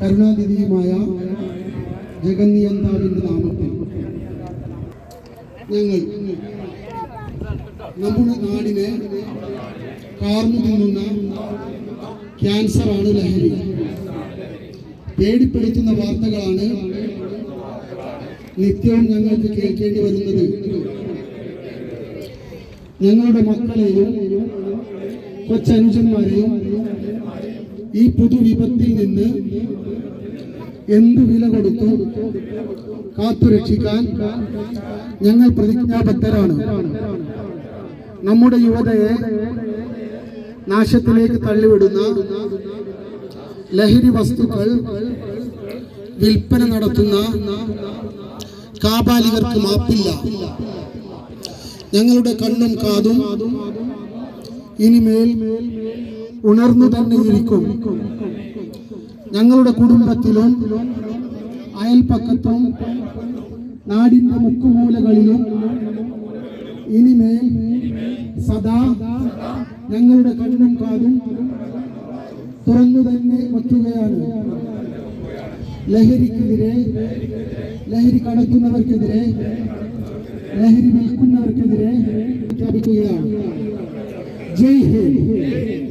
കരുണാനിധിയുമായ ജഗന്നിയന്താവിന്റെ നാമത്തിൽ. ഞങ്ങൾ നമ്മുടെ നാടിനെ കാർന്നു തിന്നുന്ന ക്യാൻസറാണ് ലഹരി. പേടിപ്പെടുത്തുന്ന വാർത്തകളാണ് നിത്യവും ഞങ്ങൾക്ക് കേൾക്കേണ്ടി വരുന്നത്. ഞങ്ങളുടെ മക്കളെയും കൊച്ചനുജന്മാരെയും ഈ പുതു വിപത്തിൽ നിന്ന് എന്ത് വില കൊടുത്തു? കാത്തുരക്ഷിക്കാൻ ഞങ്ങൾ പ്രതിജ്ഞാബദ്ധരാണ്. നമ്മുടെ യുവതയെ നാശത്തിലേക്ക് തള്ളിവിടുന്ന ലഹരി വസ്തുക്കൾ വിൽപ്പന നടത്തുന്ന കാപാലികർക്ക് മാപ്പില്ല. ഞങ്ങളുടെ കണ്ണും കാതും ഇനിമേൽ ഉണർന്നു തന്നെ ഇരിക്കും. ഞങ്ങളുടെ കുടുംബത്തിലും അയൽപ്പക്കത്തും നാടിന്റെ മുക്കുമൂലകളിലും ഇനിമേൽ സദാ ഞങ്ങളുടെ കണ്ണും കാതും തുറന്നു തന്നെ വയ്ക്കുകയാണ്. ലഹരിക്കെതിരെ ലഹരി കടത്തുന്നവർക്കെതിരെ ലഹരി വിൽക്കുന്നവർക്കെതിരെ പ്രഖ്യാപിക്കുകയാണ്. ജയ് ഹിന്ദ്.